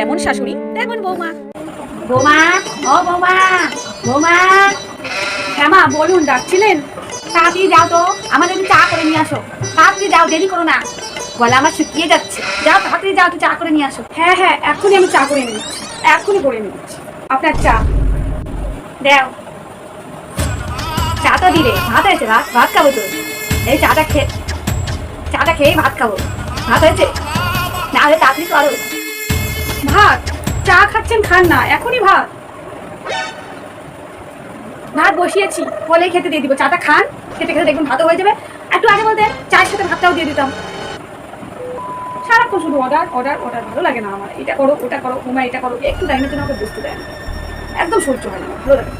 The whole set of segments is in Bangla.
যেমন শাশুড়ি? তেমন বৌমা। বৌমা ও বৌমা বৌমা। হ্যাঁ মা বলুন ডাকছিলেন? তাড়াতাড়ি যাও তো আমাদের একটু চা করে নিয়ে আসো। তাড়াতাড়ি যাও দেরি করো না। গলা আমার শুকিয়ে যাচ্ছে। যাও তাড়াতাড়ি যাও চা করে নিয়ে আসো। হ্যাঁ হ্যাঁ এখনই আমি চা করে নিচ্ছি। এখনই করে নিচ্ছি। আপনার চা। দেও। চা তো দিলে ভাত হয়েছে ভাত ভাত খাব তো। এই চাটা খেয়ে চাটা খেয়ে ভাত খাব। ভাত হয়েছে? না হলে তাড়াতাড়ি করো ভাত। চা খাচ্ছেন খান না এখনই ভাত। ভাত বসিয়েছি বলে খেতে দিয়ে দিব। চাটা খান খেতে খেতে দেখবেন ভাতও হয়ে যাবে। একটু আগে বলতে চায়ের সাথে ভাতটাও দিয়ে দিতাম। সারাক্ষণ শুধু অর্ডার অর্ডার অর্ডার ভালো লাগে না আমার। এটা করো ওটা করো তোমার এটা করো একটু টাইমের জন্য আমাকে বুঝতে দেয় না। একদম সহ্য হয় না ভালো লাগে।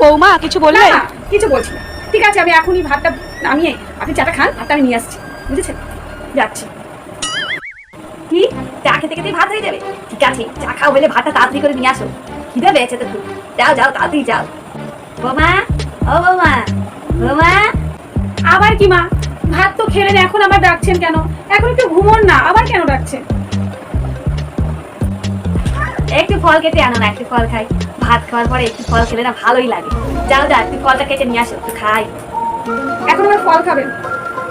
বৌমা কিছু বললে? কিছু বলছি না। ঠিক আছে আমি এখনই ভাতটা নামিয়ে আপনি চাটা খান ভাতটা আমি নিয়ে আসছি। বুঝেছেন? যাচ্ছি। কি চা খেতে খেতে ভাত হয়ে যাবে। ঠিক আছে চা খাও বলে ভাতটা তাড়াতাড়ি করে নিয়ে আসো। খিদে পেয়েছে তো খুব। যাও যাও তাড়াতাড়ি যাও। বৌমা ও বৌমা বৌমা। আবার কি মা? ভাত তো খেলেন এখন আবার ডাকছেন কেন? এখন একটু ঘুমোন না আবার কেন ডাকছেন? একটু ফল কেটে আনো না একটু ফল খাই। ভাত খাওয়ার পরে একটু ফল খেলে না ভালোই লাগে। যাও যাও একটু ফলটা কেটে নিয়ে আসো একটু খাই। এখন আবার ফল খাবেন।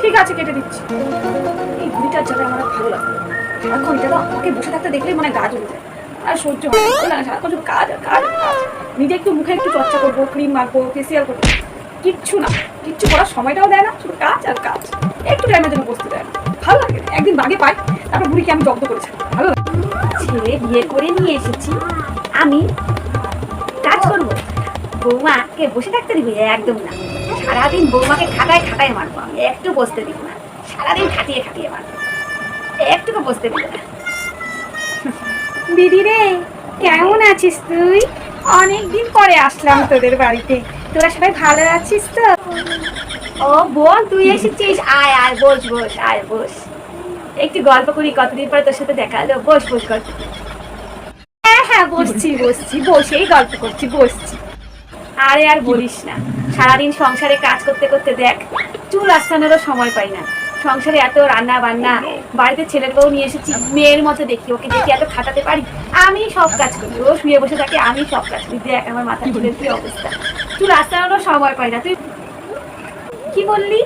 ঠিক আছে কেটে দিচ্ছি। এই বুড়িটার যাবে আমার ভালো লাগে সারাক্ষণ এটা তো আমাকে বসে থাকতে দেখলেই মনে গা জ্বলে যায়। আর সহ্য হয় না, সারাক্ষণ কাজ কাজ নিজে একটু মুখে একটু চর্চা করব ক্রিম মাখবো ফেসিয়াল করব। কিচ্ছু না কিচ্ছু করার সময়টাও দেয় না শুধু কাজ আর কাজ। একটু টাইমের জন্য বসতে দেয় না। ভালো লাগে একদিন বাগে পাই তারপর বুড়িকে আমি জব্দ করেছি। ভালো লাগে। ছেলে বিয়ে করে নিয়ে এসেছি। আমি কাজ করব। বৌমাকে বসে থাকতে দিবি? একদম না। সারাদিন বৌমাকে খাটায় খাটায় মারবো আমি। একটু বসতে দিব না। সারাদিন খাটিয়ে খাটিয়ে মারবো। একটুকু বসতে না দিদি রে, কেমন আছিস তুই? অনেকদিন পরে আসলাম তোদের বাড়িতে। তোরা সবাই ভালো আছিস তো? ও বোন, তুই এসেছিস? আয় আয়, বস বস, আয়, বস। একটু গল্প করি, কতদিন পরে তোর সাথে দেখা হলো? বস বস, গল্প হ্যাঁ হ্যাঁ বসছি বসছি, বসেই গল্প করছি, বসছি। আরে আর বলিস না, সারাদিন সংসারে কাজ করতে করতে দেখ, চুল আসানোরও সময় পাই না। সংসারে এত রান্না বান্না বাড়িতে ছেলের বউ নিয়ে এসেছি, মেয়ের মতো দেখি, ওকে দেখি, এত খাটাতে পারি। আমি সব কাজ করি, ও শুয়ে বসে থাকে, আমি সব কাজ করি। দেখ আমার মাথা চুলের তুই অবস্থা। চুল আসানোরও সময় পাই না, তুই কি বললি?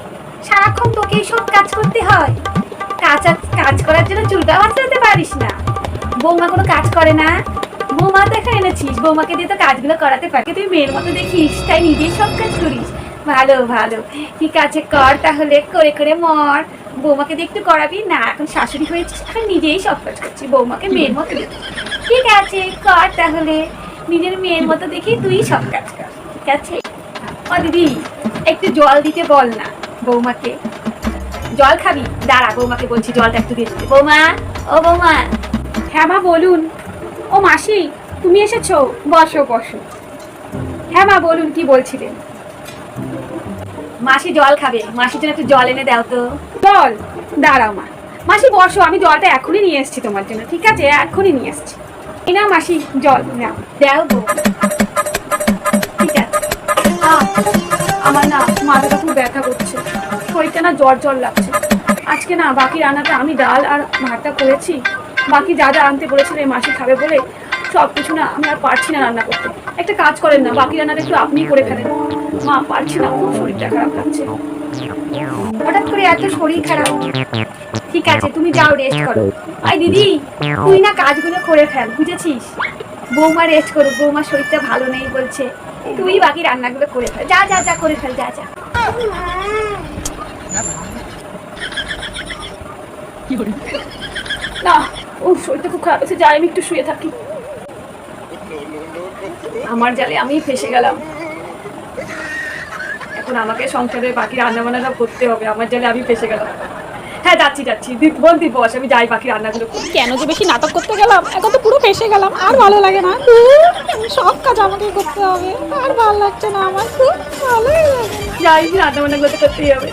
সারাক্ষণ তোকে সব কাজ করতে হয়। কাজ কাজ করার জন্য চুলটা বাঁচাতে পারিস না। বৌমা কোনো কাজ করে না। বৌমা দেখা এনেছিস, বৌমাকে দিয়ে তো কাজগুলো করাতে পারি। তুই মেয়ের মতো দেখিস, তাই নিজেই সব কাজ করিস। ভালো ভালো। ঠিক আছে কর তাহলে। করে করে মর। বৌমাকে দিয়ে একটু করাবি? না এখন শাশুড়ি হয়েছিস এখন নিজেই সব কাজ করছি বৌমাকে মেয়ের মতো দেখি। ঠিক আছে কর তাহলে। নিজের মেয়ের মতো দেখি তুই সব কাজ কর। ঠিক আছে? ও দিদি একটু জল দিতে বল না বৌমাকে। জল খাবি? দাঁড়া বৌমাকে বলছি জলটা একটু দিয়ে দিতে। বৌমা ও বৌমা। হ্যাঁ মা বলুন। ও মাসি তুমি এসেছ? বসো বসো। হ্যাঁ মা বলুন কি বলছিলেন? মাসি জল খাবে। মাসির জন্য একটু জল এনে দাও তো। জল? দাঁড়াও মা। মাসি বসো আমি জলটা এখনই নিয়ে এসেছি তোমার জন্য ঠিক আছে? এখনই নিয়ে এসেছি। এই না মাসি জল নাও। দাও বৌমা ঠিক আছে। আমার না মাথাটা খুব ব্যথা করছে। শরীরটা না জ্বর জ্বর লাগছে। আজকে না বাকি রান্নাটা আমি ডাল আর ভাতটা করেছি। বাকি যা যা আনতে বলেছিল এই মাসি খাবে বলে সব কিছু না আমি আর পারছি না রান্না করতে। একটা কাজ করেন না, বাকি রান্নাটা একটু আপনিই করে ফেলেন। মা, পারছি না, খুব শরীরটা খারাপ লাগছে। হঠাৎ করে এত শরীর খারাপ। ঠিক আছে, তুমি যাও রেস্ট করো। আই দিদি, তুই না কাজগুলো করে ফেল, বুঝেছিস? বৌমা রেস্ট করো বৌমার শরীরটা ভালো নেই বলছে। তুই বাকি রান্নাগুলো করে ফেল। যা যা যা, করে ফেল, যা যা। না ও শরীরটা খুব খারাপ আছে যাই, আমি একটু শুয়ে থাকি। আমার জালে আমি ফেসে গেলাম। এখন আমাকে সংসারের বাকি রান্না বান্নাটা করতে হবে আমার জালে আমি ফেসে গেলাম। হ্যাঁ যাচ্ছি যাচ্ছি। বস আমি যাই বাকি রান্নাগুলো। কেন যে বেশি নাটক করতে গেলাম? এখন তো পুরো ফেসে গেলাম আর ভালো লাগে না। সব কাজ আমাকে করতে হবে আর ভালো লাগছে না আমার। খুব ভালোই লাগে। যাই রান্না বান্নাগুলো তো করতেই হবে।